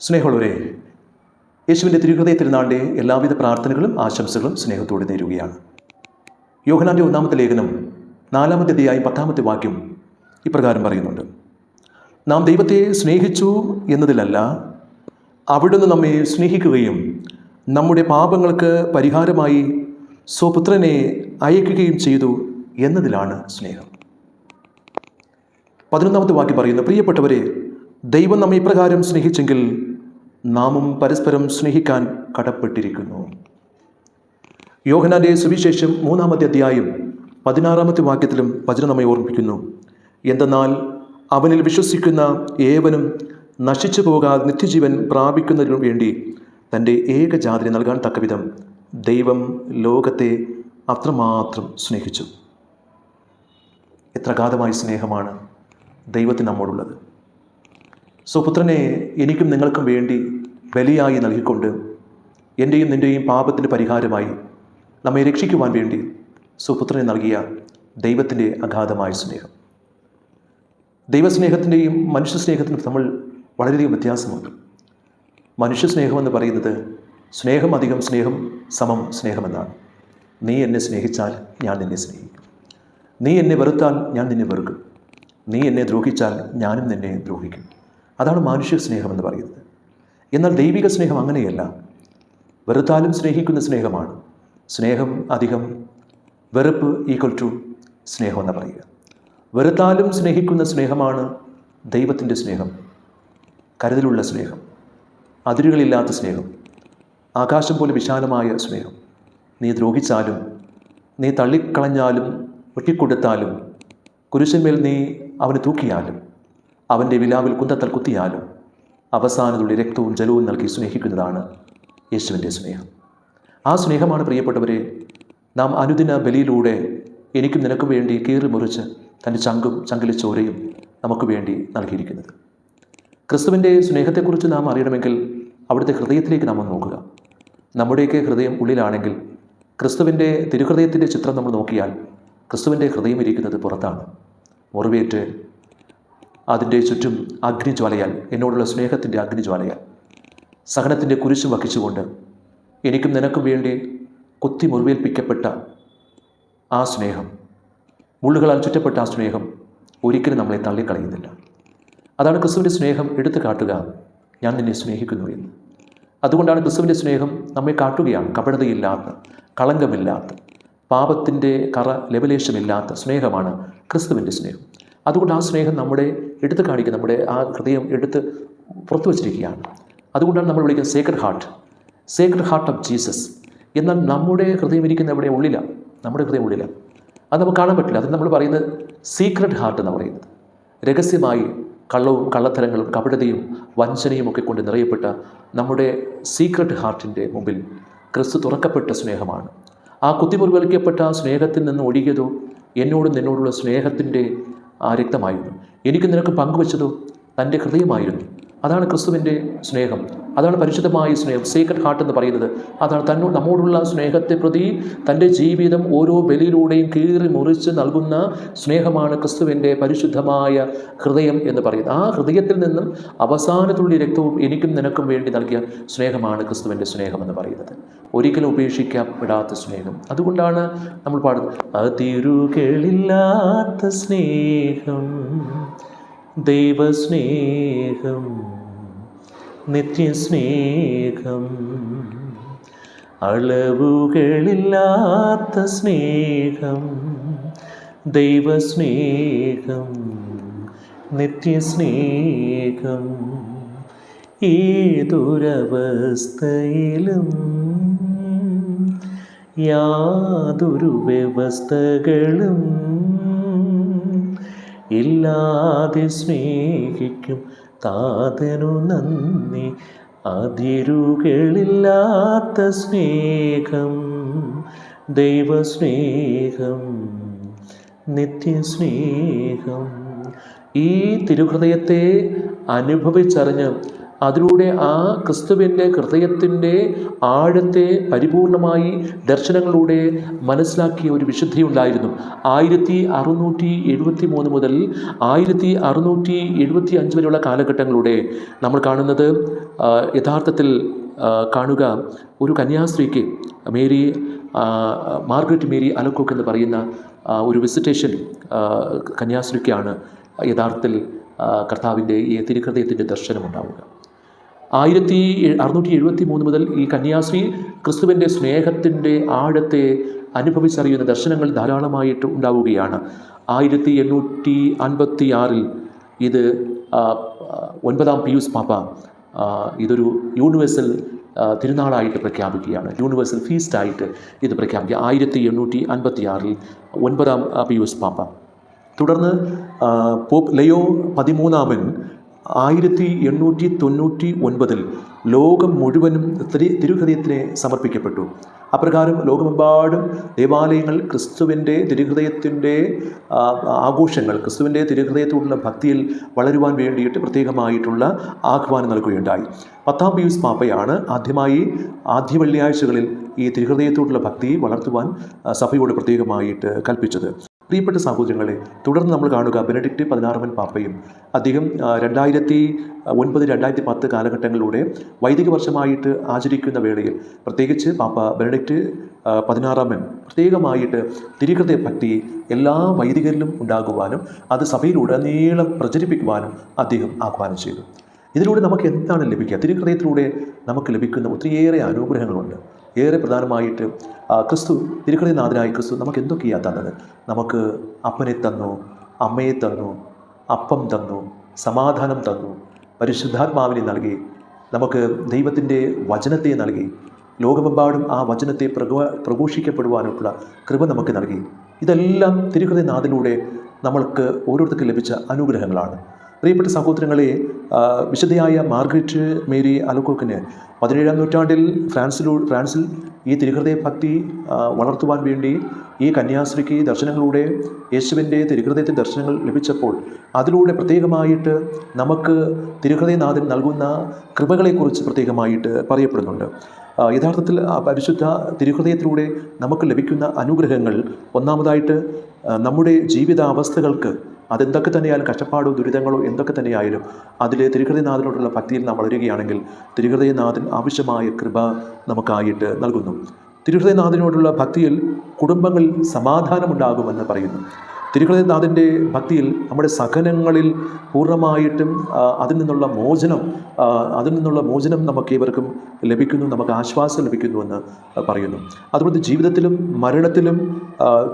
സ്നേഹമുള്ളവരെ യേശുവിന്റെ തിരുഹൃദയ തിരുനാളിന്റെ എല്ലാവിധ പ്രാർത്ഥനകളും ആശംസകളും സ്നേഹത്തോടെ നേരുകയാണ്. യോഹനാന്റെ ഒന്നാമത്തെ ലേഖനം നാലാമത്തെ അധ്യായം പത്താമത്തെ വാക്യം ഇപ്രകാരം പറയുന്നുണ്ട്. നാം ദൈവത്തെ സ്നേഹിച്ചു എന്നതിലല്ല അവിടുന്ന് നമ്മെ സ്നേഹിക്കുകയും നമ്മുടെ പാപങ്ങൾക്ക് പരിഹാരമായി സ്വപുത്രനെ അയക്കുകയും ചെയ്തു എന്നതിലാണ് സ്നേഹം. പതിനൊന്നാമത്തെ വാക്യം പറയുന്നു പ്രിയപ്പെട്ടവരെ ദൈവം നമ്മെ ഇപ്രകാരം സ്നേഹിച്ചെങ്കിൽ നാമും പരസ്പരം സ്നേഹിക്കാൻ കടപ്പെട്ടിരിക്കുന്നു. യോഹനാന്റെ സുവിശേഷം മൂന്നാമത്തെ അധ്യായം പതിനാറാമത്തെ വാക്യത്തിലും വചന നമ്മെ ഓർമ്മിപ്പിക്കുന്നു. എന്തെന്നാൽ അവനിൽ വിശ്വസിക്കുന്ന ഏവനും നശിച്ചു പോകാതെ നിത്യജീവൻ പ്രാപിക്കുന്നതിനു വേണ്ടി തന്റെ ഏകജാതിനെ നൽകാൻ തക്കവിധം ദൈവം ലോകത്തെ അത്രമാത്രം സ്നേഹിച്ചു. എത്ര അഗാധമായ സ്നേഹമാണ് ദൈവത്തിന് നമ്മോടുള്ളത്. സുപുത്രനെ എനിക്കും നിങ്ങൾക്കും വേണ്ടി ബലിയായി നൽകിക്കൊണ്ട് എന്റെയും നിന്റെയും പാപത്തിന്റെ പരിഹാരമായി നമ്മെ രക്ഷിക്കുവാൻ വേണ്ടി സുപുത്രനെ നൽകിയ ദൈവത്തിന്റെ അഗാധമായ സ്നേഹം. ദൈവസ്നേഹത്തിന്റെയും മനുഷ്യ സ്നേഹത്തിനും തമ്മിൽ വളരെയധികം വ്യത്യാസമുണ്ട്. മനുഷ്യ സ്നേഹമെന്ന് പറയുന്നത് സ്നേഹം അധികം സ്നേഹം സമം സ്നേഹമെന്നാണ്. നീ എന്നെ സ്നേഹിച്ചാൽ ഞാൻ നിന്നെ സ്നേഹിക്കും. നീ എന്നെ വെറുത്താൽ ഞാൻ നിന്നെ വെറുക്കും. നീ എന്നെ ദ്രോഹിച്ചാൽ ഞാനും നിന്നെ ദ്രോഹിക്കും. അതാണ് മാനുഷിക സ്നേഹമെന്ന് പറയുന്നത്. എന്നാൽ ദൈവിക സ്നേഹം അങ്ങനെയല്ല. വെറുത്താലും സ്നേഹിക്കുന്ന സ്നേഹമാണ്. സ്നേഹം അധികം വെറുപ്പ് ഈക്വൽ ടു സ്നേഹം എന്ന് പറയുക. വെറുത്താലും സ്നേഹിക്കുന്ന സ്നേഹമാണ് ദൈവത്തിന്റെ സ്നേഹം. കരുതലുള്ള സ്നേഹം. അതിരുകളില്ലാത്ത സ്നേഹം. ആകാശം പോലെ വിശാലമായ സ്നേഹം. നീ ദ്രോഹിച്ചാലും നീ തള്ളിക്കളഞ്ഞാലും ഒറ്റിക്കൊടുത്താലും കുരിശന്മേൽ നീ അവന് തൂക്കിയാലും അവന്റെ വിലാവിൽ കുന്തത്തൽ കുത്തിയാലും അവസാനതുള്ളി രക്തവും ജലവും നൽകി സ്നേഹിക്കുന്നതാണ് യേശുവിന്റെ സ്നേഹം. ആ സ്നേഹമാണ് പ്രിയപ്പെട്ടവരെ നാം അനുദിന ബലിയിലൂടെ എനിക്കും നിനക്കും വേണ്ടി കീറി മുറിച്ച് തന്റെ ചങ്കും ചങ്കിലെ ചോരയും നമുക്ക് വേണ്ടി നൽകിയിരിക്കുന്നത്. ക്രിസ്തുവിന്റെ സ്നേഹത്തെക്കുറിച്ച് നാം അറിയണമെങ്കിൽ അവിടുത്തെ ഹൃദയത്തിലേക്ക് നാം നോക്കുക. നമ്മുടെയൊക്കെ ഹൃദയം ഉള്ളിലാണെങ്കിൽ ക്രിസ്തുവിന്റെ തിരുഹൃദയത്തിന്റെ ചിത്രം നമ്മൾ നോക്കിയാൽ ക്രിസ്തുവിന്റെ ഹൃദയം ഇരിക്കുന്നത് പുറത്താണ്. മുറിവേറ്റ് അതിന്റെ ചുറ്റും അഗ്നിജ്വാലയാൽ എന്നോടുള്ള സ്നേഹത്തിന്റെ അഗ്നിജ്വാലയാൽ. സഹനത്തിന്റെ കുരിശ് വഹിച്ചുകൊണ്ട് എനിക്കും നിനക്കും വേണ്ടി കുത്തി മുറിവേൽപ്പിക്കപ്പെട്ട ആ സ്നേഹം മുള്ളുകളാൽ ചുറ്റപ്പെട്ട ആ സ്നേഹം ഒരിക്കലും നമ്മളെ തള്ളിക്കളയുന്നില്ല. അതാണ് ക്രിസ്തുവിന്റെ സ്നേഹം എടുത്തു കാട്ടുക ഞാൻ നിന്നെ സ്നേഹിക്കുന്നു എന്ന്. അതുകൊണ്ടാണ് ക്രിസ്തുവിന്റെ സ്നേഹം നമ്മെ കാട്ടുകയാണ് കപടതയില്ലാത്ത കളങ്കമില്ലാത്ത പാപത്തിന്റെ കറ ലെവലേഷമില്ലാത്ത സ്നേഹമാണ് ക്രിസ്തുവിന്റെ സ്നേഹം. അതുകൊണ്ട് ആ സ്നേഹം നമ്മുടെ എടുത്തു കാണിക്കുക നമ്മുടെ ആ ഹൃദയം എടുത്ത് പുറത്തു വച്ചിരിക്കുകയാണ്. അതുകൊണ്ടാണ് നമ്മൾ വിളിക്കുന്നത് sacred heart sacred heart of Jesus എന്നാൽ നമ്മുടെ ഹൃദയം ഇരിക്കുന്ന എവിടെ? ഉള്ളിലാണ് നമ്മുടെ ഹൃദയം ഉള്ളിലാണ് അത് നമുക്ക് കാണാൻ പറ്റില്ല. അത് നമ്മൾ പറയുന്നത് സീക്രട്ട് ഹാർട്ട് എന്ന് പറയുന്നത്. രഹസ്യമായി കള്ളവും കള്ളത്തരങ്ങളും കപടതയും വഞ്ചനയും ഒക്കെ കൊണ്ട് നിറയപ്പെട്ട നമ്മുടെ സീക്രട്ട് ഹാർട്ടിന്റെ മുമ്പിൽ ക്രിസ്തു തുറക്കപ്പെട്ട സ്നേഹമാണ്. ആ കുത്തിമുറിവൽക്കപ്പെട്ട സ്നേഹത്തിൽ നിന്ന് ഒഴുകിയതോ എന്നോടും നിന്നോടുള്ള സ്നേഹത്തിന്റെ ആ രക്തമായിരുന്നു. എനിക്ക് നിനക്ക് പങ്കുവച്ചതോ? തന്റെ ഹൃദയമായിരുന്നു. അതാണ് ക്രിസ്തുവിന്റെ സ്നേഹം. അതാണ് പരിശുദ്ധമായ സ്നേഹം. സീക്രട്ട് ഹാർട്ട് എന്ന് പറയുന്നത് അതാണ് തന്നോട് നമ്മോടുള്ള സ്നേഹത്തെ പ്രതി തന്റെ ജീവിതം ഓരോ ബലിയിലൂടെയും കീറി മുറിച്ച് നൽകുന്ന സ്നേഹമാണ് ക്രിസ്തുവിന്റെ പരിശുദ്ധമായ ഹൃദയം എന്ന് പറയുന്നത്. ആ ഹൃദയത്തിൽ നിന്നും അവസാനത്തുള്ള രക്തവും എനിക്കും നിനക്കും വേണ്ടി നൽകിയ സ്നേഹമാണ് ക്രിസ്തുവിന്റെ സ്നേഹം എന്ന് പറയുന്നത്. ഒരിക്കലും ഉപേക്ഷിക്കപ്പെടാത്ത സ്നേഹം. അതുകൊണ്ടാണ് നമ്മൾ പാടുന്നത് അതിരുകളില്ലാത്ത സ്നേഹം ദൈവസ്നേഹം നിത്യസ്നേഹം. അളവുകളില്ലാത്ത സ്നേഹം ദൈവസ്നേഹം നിത്യസ്നേഹം. ഏതൊരവസ്ഥയിലും യാതൊരു വ്യവസ്ഥകളും ഇല്ലാതെ സ്നേഹിക്കും താതനു നന്ദി. അതിരുകളില്ലാത്ത സ്നേഹം ദൈവസ്നേഹം നിത്യസ്നേഹം. ഈ തിരുഹൃദയത്തെ അനുഭവിച്ചറിഞ്ഞ് അതിലൂടെ ആ ക്രിസ്തുവിന്റെ ഹൃദയത്തിന്റെ ആഴത്തെ പരിപൂർണമായി ദർശനങ്ങളിലൂടെ മനസ്സിലാക്കിയ ഒരു വിശുദ്ധിയുണ്ടായിരുന്നു. ആയിരത്തി അറുന്നൂറ്റി എഴുപത്തി മൂന്ന് മുതൽ ആയിരത്തി അറുന്നൂറ്റി എഴുപത്തി അഞ്ച് വരെയുള്ള കാലഘട്ടങ്ങളിലൂടെ നമ്മൾ കാണുന്നത് യഥാർത്ഥത്തിൽ കാണുക ഒരു കന്യാസ്ത്രീക്ക് മേരി മാർഗരറ്റ് മേരി അലക്കോക്ക് എന്ന് പറയുന്ന ഒരു വിസിറ്റേഷൻ കന്യാസ്ത്രീക്കാണ് യഥാർത്ഥത്തിൽ കർത്താവിന്റെ ഈ തിരുഹൃദയത്തിന്റെ ദർശനമുണ്ടാവുക. ആയിരത്തി അറുന്നൂറ്റി എഴുപത്തി മൂന്ന് മുതൽ ഈ കന്യാസ്ത്രീ ക്രിസ്തുവിന്റെ സ്നേഹത്തിന്റെ ആഴത്തെ അനുഭവിച്ചറിയുന്ന ദർശനങ്ങൾ ധാരാളമായിട്ട് ഉണ്ടാവുകയാണ്. ആയിരത്തി എണ്ണൂറ്റി അൻപത്തി ആറിൽ ഇത് ഒൻപതാം പിയൂസ് പാപ്പ ഇതൊരു യൂണിവേഴ്സൽ തിരുനാളായിട്ട് പ്രഖ്യാപിക്കുകയാണ്. യൂണിവേഴ്സൽ ഫീസ്റ്റായിട്ട് ഇത് പ്രഖ്യാപിക്കുക. ആയിരത്തി എണ്ണൂറ്റി അൻപത്തി ആറിൽ ഒൻപതാം പിയൂസ് പാപ്പ. തുടർന്ന് പോപ്പ് ലയോ പതിമൂന്നാമൻ ആയിരത്തി എണ്ണൂറ്റി തൊണ്ണൂറ്റി ഒൻപതിൽ ലോകം മുഴുവനും തിരു തിരുഹൃദയത്തിനെ സമർപ്പിക്കപ്പെട്ടു. അപ്രകാരം ലോകമെമ്പാടും ദേവാലയങ്ങൾ ക്രിസ്തുവിന്റെ തിരുഹൃദയത്തിന്റെ ആഘോഷങ്ങൾ ക്രിസ്തുവിന്റെ തിരുഹൃദയത്തോടുള്ള ഭക്തിയിൽ വളരുവാൻ വേണ്ടിയിട്ട് പ്രത്യേകമായിട്ടുള്ള ആഹ്വാനം നൽകുകയുണ്ടായി. പത്താം പിയൂസ് പാപ്പയാണ് ആദ്യമായി ആദ്യ വെള്ളിയാഴ്ചകളിൽ ഈ തിരുഹൃദയത്തോടുള്ള ഭക്തി വളർത്തുവാൻ സഭയോട് പ്രത്യേകമായിട്ട് കൽപ്പിച്ചത്. പ്രിയപ്പെട്ട സഹോദരങ്ങളെ തുടർന്ന് നമ്മൾ കാണുക ബെനഡിക്റ്റ് പതിനാറമൻ പാപ്പയും. അദ്ദേഹം രണ്ടായിരത്തി ഒൻപത് രണ്ടായിരത്തി പത്ത് കാലഘട്ടങ്ങളിലൂടെ വൈദിക വർഷമായിട്ട് ആചരിക്കുന്ന വേളയിൽ പ്രത്യേകിച്ച് പാപ്പ ബെനഡിക്റ്റ് പതിനാറാമൻ പ്രത്യേകമായിട്ട് തിരികൃതയെ പറ്റി എല്ലാ വൈദികരിലും ഉണ്ടാകുവാനും അത് സഭയിലുടനീളം പ്രചരിപ്പിക്കുവാനും അദ്ദേഹം ആഹ്വാനം ചെയ്തു. ഇതിലൂടെ നമുക്ക് എന്താണ് ലഭിക്കുക? തിരുഹൃദയത്തിലൂടെ നമുക്ക് ലഭിക്കുന്ന ഒത്തിരിയേറെ അനുഗ്രഹങ്ങളുണ്ട്. ഏറെ പ്രധാനമായിട്ട് ക്രിസ്തു തിരുഹൃദയനാഥനായ ക്രിസ്തു നമുക്ക് എന്തൊക്കെയാണ് തന്നത്? നമുക്ക് അപ്പനെ തന്നു അമ്മയെ തന്നു അപ്പം തന്നു സമാധാനം തന്നു പരിശുദ്ധാത്മാവിനെ നൽകി നമുക്ക് ദൈവത്തിന്റെ വചനത്തെ നൽകി ലോകമെമ്പാടും ആ വചനത്തെ പ്രഘോ പ്രഘോഷിക്കപ്പെടുവാനുള്ള കൃപ നമുക്ക് നൽകി. ഇതെല്ലാം തിരുഹൃദയനാഥിലൂടെ നമ്മൾക്ക് ഓരോരുത്തർക്കും ലഭിച്ച അനുഗ്രഹങ്ങളാണ്. പ്രിയപ്പെട്ട സഹോദരങ്ങളെ വിശുദ്ധയായ മാർഗ്രറ്റ് മേരി അലക്കോക്കിന് പതിനേഴാം നൂറ്റാണ്ടിൽ ഫ്രാൻസിലൂ ഫ്രാൻസിൽ ഈ തിരുഹൃദയ ഭക്തി വളർത്തുവാൻ വേണ്ടി ഈ കന്യാസ്ത്രീക്ക് ദർശനങ്ങളിലൂടെ യേശുവിന്റെ തിരുഹൃദയത്തിന്റെ ദർശനങ്ങൾ ലഭിച്ചപ്പോൾ അതിലൂടെ പ്രത്യേകമായിട്ട് നമുക്ക് തിരുഹൃദയനാഥൻ നൽകുന്ന കൃപകളെക്കുറിച്ച് പ്രത്യേകമായിട്ട് പറയപ്പെടുന്നുണ്ട്. യഥാർത്ഥത്തിൽ പരിശുദ്ധ തിരുഹൃദയത്തിലൂടെ നമുക്ക് ലഭിക്കുന്ന അനുഗ്രഹങ്ങൾ ഒന്നാമതായിട്ട് നമ്മുടെ ജീവിതാവസ്ഥകൾക്ക് അതെന്തൊക്കെ തന്നെയായാലും കഷ്ടപ്പാടോ ദുരിതങ്ങളോ എന്തൊക്കെ തന്നെയായാലും അതിലെ തിരുഹൃദയനാഥനോടുള്ള ഭക്തിയിൽ നാം വളരുകയാണെങ്കിൽ തിരുഹൃദയനാഥൻ ആവശ്യമായ കൃപ നമുക്കായിട്ട് നൽകുന്നു. തിരുഹൃദയനാഥനോടുള്ള ഭക്തിയിൽ കുടുംബങ്ങളിൽ സമാധാനമുണ്ടാകുമെന്ന് പറയുന്നു. തിരുഹൃദയനാഥന്റെ ഭക്തിയിൽ നമ്മുടെ സഹനങ്ങളിൽ പൂർണമായിട്ടും അതിൽ നിന്നുള്ള മോചനം അതിൽ നിന്നുള്ള മോചനം നമുക്ക് ഇവർക്കും ലഭിക്കുന്നു നമുക്ക് ആശ്വാസം ലഭിക്കുന്നുവെന്ന് പറയുന്നു. അതുകൊണ്ട് ജീവിതത്തിലും മരണത്തിലും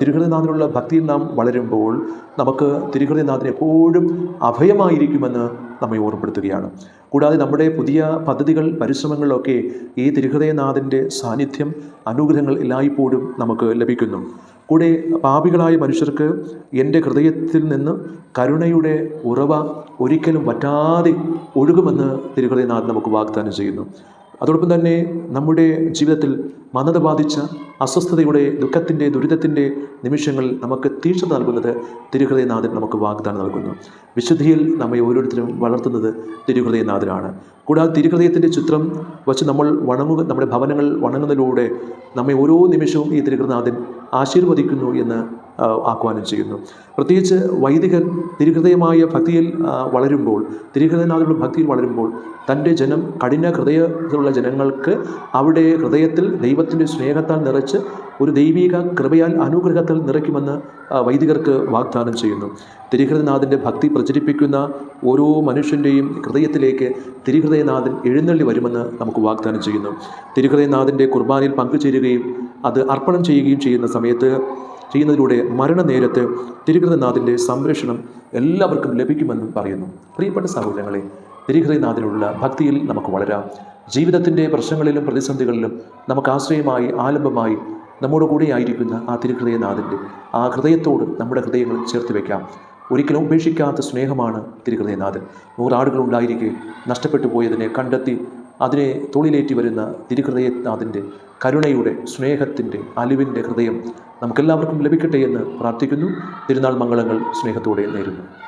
തിരുഹൃതനാഥനുള്ള ഭക്തിയിൽ നാം വളരുമ്പോൾ നമുക്ക് തിരുഹൃദയനാഥൻ എപ്പോഴും അഭയമായിരിക്കുമെന്ന് നമ്മെ ഓർമ്മപ്പെടുത്തുകയാണ്. കൂടാതെ നമ്മുടെ പുതിയ പദ്ധതികൾ പരിശ്രമങ്ങളിലൊക്കെ ഈ തിരുഹൃദയനാഥന്റെ സാന്നിധ്യം അനുഗ്രഹങ്ങൾ എല്ലായ്പ്പോഴും നമുക്ക് ലഭിക്കുന്നു. കൂടെ പാപികളായ മനുഷ്യർക്ക് എന്റെ ഹൃദയത്തിൽ നിന്ന് കരുണയുടെ ഉറവ ഒരിക്കലും വറ്റാതെ ഒഴുകുമെന്ന് തിരുഹൃദയനാഥ് നമുക്ക് വാഗ്ദാനം ചെയ്യുന്നു. അതോടൊപ്പം തന്നെ നമ്മുടെ ജീവിതത്തിൽ മന്ദത ബാധിച്ച അസ്വസ്ഥതയുടെ ദുഃഖത്തിന്റെ ദുരിതത്തിന്റെ നിമിഷങ്ങൾ നമുക്ക് തീക്ഷണ നൽകുന്നത് തിരുഹൃദയനാഥൻ നമുക്ക് വാഗ്ദാനം നൽകുന്നു. വിശുദ്ധിയിൽ നമ്മെ ഓരോരുത്തരും വളർത്തുന്നത് തിരുഹൃദയനാഥനാണ്. കൂടാതെ തിരുഹൃദയത്തിന്റെ ചിത്രം വച്ച് നമ്മൾ വണങ്ങുക നമ്മുടെ ഭവനങ്ങൾ വണങ്ങുന്നതിലൂടെ നമ്മെ ഓരോ നിമിഷവും ഈ തിരുഹൃദനാഥൻ ആശീർവദിക്കുന്നു എന്ന് ആഹ്വാനം ചെയ്യുന്നു. പ്രത്യേകിച്ച് വൈദികൻ തിരുഹൃദയമായ ഭക്തിയിൽ വളരുമ്പോൾ തിരുഹൃദയനാഥനുള്ള ഭക്തിയിൽ വളരുമ്പോൾ തന്റെ ജനം കഠിന ഹൃദയത്തിലുള്ള ജനങ്ങൾക്ക് അവിടെ ഹൃദയത്തിൽ ദൈവത്തിന്റെ സ്നേഹത്താൽ നിറച്ച് ഒരു ദൈവിക കൃപയാൽ അനുഗ്രഹത്തിൽ നിറയ്ക്കുമെന്ന് വൈദികർക്ക് വാഗ്ദാനം ചെയ്യുന്നു. തിരുഹൃദയനാഥന്റെ ഭക്തി പ്രചരിപ്പിക്കുന്ന ഓരോ മനുഷ്യന്റെയും ഹൃദയത്തിലേക്ക് തിരുഹൃദയനാഥൻ എഴുന്നള്ളി വരുമെന്ന് നമുക്ക് വാഗ്ദാനം ചെയ്യുന്നു. തിരുഹൃദയനാഥന്റെ കുർബാനയിൽ പങ്കുചേരുകയും അത് അർപ്പണം ചെയ്യുകയും ചെയ്യുന്ന സമയത്ത് ചെയ്യുന്നതിലൂടെ മരണനേരത്ത് തിരുഹൃതനാഥിന്റെ സംരക്ഷണം എല്ലാവർക്കും ലഭിക്കുമെന്നും പറയുന്നു. പ്രിയപ്പെട്ട സഹോദരങ്ങളെ തിരുഹൃതനാഥിലുള്ള ഭക്തിയിൽ നമുക്ക് വളരാം. ജീവിതത്തിന്റെ പ്രശ്നങ്ങളിലും പ്രതിസന്ധികളിലും നമുക്ക് ആശ്രയമായി ആലംബമായി നമ്മോട് കൂടെ ആയിരിക്കുന്ന ആ തിരുഹൃദയനാഥന്റെ ആ ഹൃദയത്തോട് നമ്മുടെ ഹൃദയങ്ങൾ ചേർത്ത് വയ്ക്കാം. ഒരിക്കലും ഉപേക്ഷിക്കാത്ത സ്നേഹമാണ് തിരുഹൃദയനാഥൻ. നൂറാടുകളുണ്ടായിരിക്കെ നഷ്ടപ്പെട്ടു പോയതിനെ കണ്ടെത്തി അതിനെ തോളിലേറ്റി വരുന്ന തിരുഹൃദയനാഥന്റെ കരുണയുടെ സ്നേഹത്തിന്റെ അലിവിന്റെ ഹൃദയം നമുക്കെല്ലാവർക്കും ലഭിക്കട്ടെ എന്ന് പ്രാർത്ഥിക്കുന്നു. തിരുനാൾ മംഗളങ്ങൾ സ്നേഹത്തോടെ നേരുന്നു.